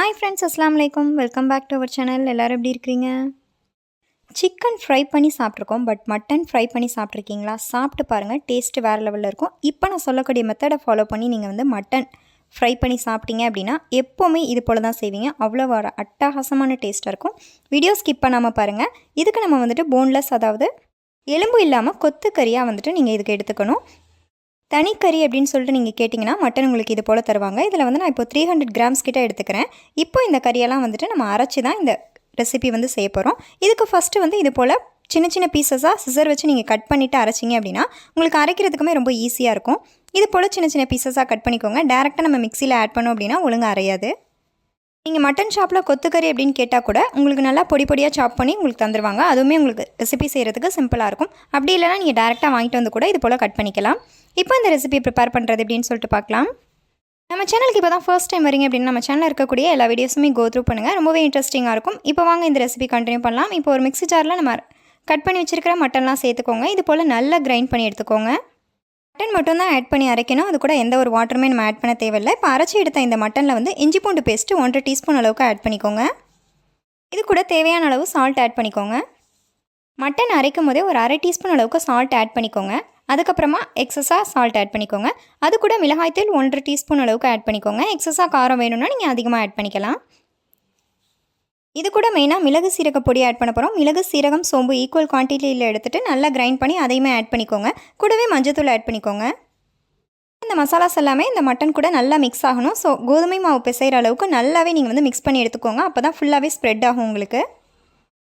Hi friends அஸ்லாம் வலைக்கம் welcome back to our channel எல்லோரும் எப்படி இருக்கிறீங்க? சிக்கன் ஃப்ரை பண்ணி சாப்பிட்ருக்கோம் பட் மட்டன் ஃப்ரை பண்ணி சாப்பிட்ருக்கீங்களா சாப்பிட்டு பாருங்கள் டேஸ்ட்டு வேறு லெவலில் இருக்கும். இப்போ நான் சொல்லக்கூடிய மெத்தடை ஃபாலோ பண்ணி நீங்கள் வந்து மட்டன் ஃப்ரை பண்ணி சாப்பிட்டீங்க அப்படின்னா எப்போவுமே இது போல் தான் செய்வீங்க. அவ்வளோ வர அட்டகாசமான டேஸ்ட்டாக இருக்கும். வீடியோ ஸ்கிப் பண்ணாமல் பாருங்கள் இதுக்கு நம்ம வந்துட்டு போன்லெஸ் அதாவது எலும்பு இல்லாமல் கொத்து கறியாக வந்துட்டு நீங்கள் இதுக்கு எடுத்துக்கணும். தனிக்கறி அப்படின்னு சொல்லிட்டு நீங்கள் கேட்டிங்கன்னா மட்டன் உங்களுக்கு இது போல் தருவாங்க. இதில் வந்து நான் இப்போ த்ரீ ஹண்ட்ரட் கிராம்ஸ் கிட்டே எடுத்துக்கிறேன். இப்போ இந்த கறியெல்லாம் வந்துட்டு நம்ம அரைச்சி தான் இந்த ரெசிபி வந்து செய்ய போகிறோம் இதுக்கு ஃபஸ்ட்டு வந்து இது போல் சின்ன சின்ன பீசஸாக சிசர் வச்சு நீங்கள் கட் பண்ணிவிட்டு அரைச்சிங்க அப்படின்னா உங்களுக்கு அரைக்கிறதுக்குமே ரொம்ப ஈஸியாக இருக்கும். இது போல் சின்ன சின்ன பீசஸாக கட் பண்ணிக்கோங்க. டேரெக்டாக நம்ம மிக்சியில் ஆட் பண்ணோம் அப்படின்னா ஒழுங்காக அரையாது. நீங்கள் மட்டன் ஷாப்பில் கொத்துக்கறி அப்படின்னு கேட்டால் கூட உங்களுக்கு நல்லா பொடி பொடியாக சாப் பண்ணி உங்களுக்கு தந்துடுவாங்க அதுவுமே உங்களுக்கு ரெசிபி செய்கிறதுக்கு சிம்பிளாக இருக்கும். அப்படி இல்லைனா நீங்கள் டேரெக்டாக வாங்கிட்டு வந்து கூட இது போல் கட் பண்ணிக்கலாம். இப்போ இந்த ரெசிபி ப்ரிப்பேர் பண்ணுறது எப்படின்னு சொல்லிட்டு பார்க்கலாம். நம்ம சேனலுக்கு இப்போ தான் ஃபர்ஸ்ட் டைம் வரீங்க அப்படின்னு நம்ம சேனலில் இருக்கக்கூடிய எல்லா வீடியோஸுமே கோ த்ரூ பண்ணுங்கள் ரொம்பவே இன்ட்ரெஸ்டிங்காக இருக்கும். இப்போ வாங்க இந்த ரெசிபி கண்டினியூ பண்ணலாம். இப்போ ஒரு மிக்ஸி ஜாரில் நம்ம கட் பண்ணி வச்சுருக்கிற மட்டன்லாம் சேர்த்துக்கோங்க. இது போல் நல்லா கிரைண்ட் பண்ணி எடுத்துக்கோங்க. மட்டன் மட்டும் தான் ஆட் பண்ணி அரைக்கணும். அது கூட எந்த ஒரு வாட்டருமே நம்ம ஆட் பண்ண தேவையில்லை. இப்போ அரைச்சி எடுத்த இந்த மட்டனில் வந்து இஞ்சி பூண்டு பேஸ்ட்டு ஒன்றரை டீஸ்பூன் அளவுக்கு ஆட் பண்ணிக்கோங்க. இது கூட தேவையான அளவு சால்ட் ஆட் பண்ணிக்கோங்க. மட்டன் அரைக்கும் போதே ஒரு அரை டீஸ்பூன் அளவுக்கு சால்ட் ஆட் பண்ணிக்கோங்க. அதுக்கப்புறமா எக்ஸஸாக சால்ட் ஆட் பண்ணிக்கோங்க. அது கூட மிளகாய்த்தூள் ஒன்றரை டீஸ்பூன் அளவுக்கு ஆட் பண்ணிக்கோங்க. எக்ஸஸாக காரம் வேணும்னா நீங்கள் அதிகமாக ஆட் பண்ணிக்கலாம். இது கூட மெயினாக மிளகு சீரக பொடி ஆட் பண்ண போகிறோம் மிளகு சீரகம் சோம்பு ஈக்குவல் குவான்டிட்டியில் எடுத்துகிட்டு நல்லா கிரைண்ட் பண்ணி அதையுமே ஆட் பண்ணிக்கோங்க. கூடவே மஞ்சத்தூள் ஆட் பண்ணிக்கோங்க. இந்த மசாலாஸ் எல்லாமே இந்த மட்டன் கூட நல்லா மிக்ஸ் ஆகணும். ஸோ கோதுமை மாவு பிசைகிற அளவுக்கு நல்லாவே நீங்கள் வந்து மிக்ஸ் பண்ணி எடுத்துக்கோங்க. அப்போ தான் ஃபுல்லாகவே ஸ்ப்ரெட் ஆகும் உங்களுக்கு.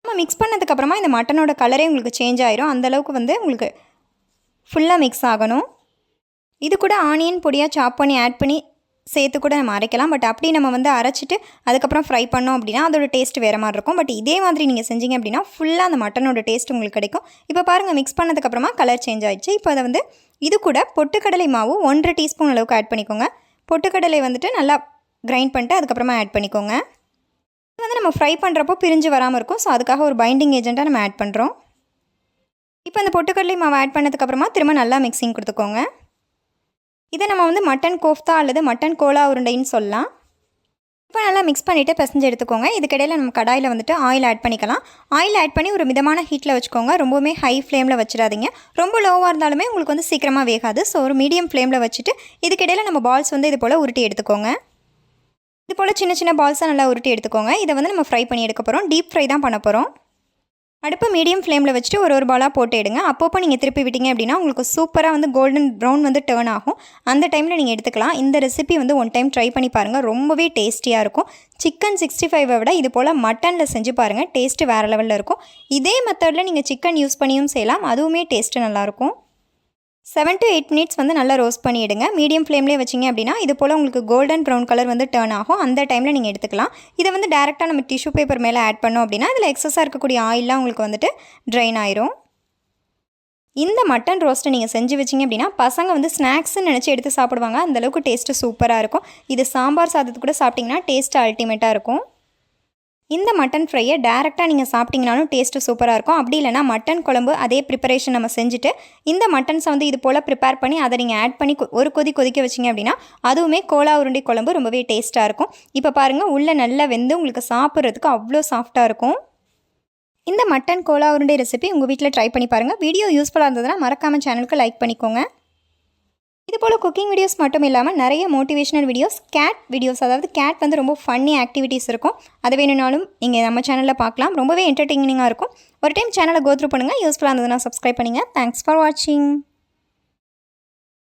நம்ம மிக்ஸ் பண்ணதுக்கப்புறமா இந்த மட்டனோட கலரே உங்களுக்கு சேஞ்ச் ஆயிரும். அந்தளவுக்கு வந்து உங்களுக்கு ஃபுல்லாக மிக்ஸ் ஆகணும். இது கூட ஆனியன் பொடியாக சாப் பண்ணி ஆட் பண்ணி சேர்த்து கூட நம்ம அரைக்கலாம். பட் அப்படி நம்ம வந்து அரைச்சிட்டு அதுக்கப்புறம் ஃப்ரை பண்ணோம் அப்படின்னா அதோட டேஸ்ட் வேறு மாதிரி இருக்கும். பட் இதே மாதிரி நீங்கள் செஞ்சீங்க அப்படின்னா ஃபுல்லாக அந்த மட்டனோட டேஸ்ட் உங்களுக்கு கிடைக்கும். இப்போ பாருங்கள் மிக்ஸ் பண்ணதுக்கப்புறமா கலர் சேஞ்ச் ஆகிடுச்சு இப்போ அதை வந்து இது கூட பொட்டுக்கடலை மாவு ஒன்றரை டீஸ்பூன் அளவுக்கு ஆட் பண்ணிக்கோங்க. பொட்டுக்கடலை வந்துட்டு நல்லா கிரைண்ட் பண்ணிட்டு அதுக்கப்புறமா ஆட் பண்ணிக்கோங்க. இது வந்து நம்ம ஃப்ரை பண்ணுறப்போ பிரிஞ்சு வராமல் இருக்கும். ஸோ அதுக்காக ஒரு பைண்டிங் ஏஜெண்ட்டாக நம்ம ஆட் பண்ணுறோம் இப்போ அந்த பொட்டுக்கடலை மாவு ஆட் பண்ணதுக்கப்புறமா திரும்ப நல்லா மிக்சிங் கொடுத்துக்கோங்க. இதை நம்ம வந்து மட்டன் கோஃப்தா அல்லது மட்டன் கோலா உருண்டைன்னு சொல்லலாம். இப்போ நல்லா மிக்ஸ் பண்ணிவிட்டு பிசைஞ்சு எடுத்துக்கோங்க. இதுக்கிடையில் நம்ம கடாயில் வந்துட்டு ஆயில் ஆட் பண்ணிக்கலாம். ஆயில் ஆட் பண்ணி ஒரு மிதமான ஹீட்டில் வச்சுக்கோங்க. ரொம்பவுமே ஹை ஃப்ளேமில் வச்சிடாதீங்க. ரொம்ப லோவாக இருந்தாலுமே உங்களுக்கு வந்து சீக்கிரமாக வேகாது. ஸோ ஒரு மீடியம் ஃப்ளேமில் வச்சுட்டு இதுக்கிடையில் நம்ம பால்ஸ் வந்து இது போல் உருட்டி எடுத்துக்கோங்க. இது போல் சின்ன சின்ன பால்ஸாக நல்லா உருட்டி எடுத்துக்கோங்க. இதை வந்து நம்ம ஃப்ரை பண்ணி எடுக்க போகிறோம் டீப் ஃப்ரை தான் பண்ண போகிறோம் அடுப்பு மீடியம் ஃப்ளேமில் வச்சுட்டு ஒரு ஒரு பாலாக போட்டு எடுங்க. அப்பப்போ நீங்கள் திருப்பி விட்டீங்க அப்படின்னா உங்களுக்கு சூப்பராக வந்து கோல்டன் ப்ரௌன் வந்து டேர்ன் ஆகும். அந்த டைமில் நீங்கள் எடுத்துக்கலாம். இந்த ரெசிபி வந்து ஒன் டைம் ட்ரை பண்ணி பாருங்கள் ரொம்பவே டேஸ்டியாக இருக்கும். சிக்கன் சிக்ஸ்டி ஃபைவை விட இது போல் மட்டனில் செஞ்சு பாருங்கள் டேஸ்ட்டு வேறு லெவலில் இருக்கும். இதே மெத்தடில் நீங்கள் சிக்கன் யூஸ் பண்ணியும் செய்யலாம். அதுவுமே டேஸ்ட்டு நல்லாயிருக்கும் செவன் டு எயிட் மினிட்ஸ் வந்து நல்லா ரோஸ்ட் பண்ணிவிடுங்க மீடியம் ஃப்ளேம்லேயே வச்சிங்க அப்படின்னா இது போல் உங்களுக்கு கோல்டன் ப்ரௌன் கலர் வந்து டேர்ன் ஆகும். அந்த டைமில் நீங்கள் எடுத்துக்கலாம். இதை வந்து டேரெக்டாக நம்ம டிஷ்யூ பேப்பர் மேலே ஆட் பண்ணோம் அப்படின்னா இதில் எக்ஸஸாக இருக்கக்கூடிய ஆயிலெலாம் உங்களுக்கு வந்துட்டு ட்ரைன் ஆயிரும். இந்த மட்டன் ரோஸ்ட்டை நீங்கள் செஞ்சு வச்சிங்க அப்படின்னா பசங்க வந்து ஸ்நாக்ஸ்ன்னு நினச்சி எடுத்து சாப்பிடுவாங்க. அந்தளவுக்கு டேஸ்ட்டு சூப்பராக இருக்கும். இது சாம்பார் சாதத்து கூட சாப்பிட்டிங்கன்னா டேஸ்ட்டு அல்டிமேட்டாக இருக்கும். இந்த மட்டன் ஃப்ரையை டேரெக்டாக நீங்கள் சாப்பிட்டீங்கனாலும் டேஸ்ட்டு சூப்பராக இருக்கும். அப்படி இல்லைனா மட்டன் குழம்பு அதே ப்ரிப்பரேஷன் நம்ம செஞ்சுட்டு இந்த மட்டன்ஸை வந்து இது போல் ப்ரிப்பேர் பண்ணி அதை நீங்கள் ஆட் பண்ணி ஒரு கொதி கொதிக்க வச்சிங்க அப்படின்னா அதுவுமே கோலா உருண்டி குழம்பு ரொம்பவே டேஸ்ட்டாக இருக்கும். இப்போ பாருங்கள் உள்ளே நல்லா வெந்து உங்களுக்கு சாப்பிட்றதுக்கு அவ்வளோ சாஃப்டாக இருக்கும். இந்த மட்டன் கோலா உருண்டை ரெசிபி உங்கள் வீட்டில் ட்ரை பண்ணி பாருங்கள் வீடியோ யூஸ்ஃபுல்லாக இருந்ததுன்னா மறக்காமல் சேனலுக்கு லைக் பண்ணிக்கோங்க. போல் குக்கிங் வீடியோஸ் மட்டும் இல்லாமல் நிறைய மோட்டிவேஷனல் வீடியோஸ் கேட் வீடியோஸ் அதாவது கேட் வந்து ரொம்ப ஃபன்னி ஆக்டிவிட்டீஸ் இருக்கும். அது வேணும்னாலும் நீங்கள் நம்ம சேனலில் பார்க்கலாம். ரொம்பவே என்டர்டெய்னிங்காக இருக்கும். ஒரு டைம் சேனலை கோத்ரூ பண்ணுங்கள் யூஸ்ஃபுல்லாக இருந்ததுன்னா சப்ஸ்கிரைப் பண்ணுங்கள் தேங்க்ஸ் ஃபார் வாட்சிங்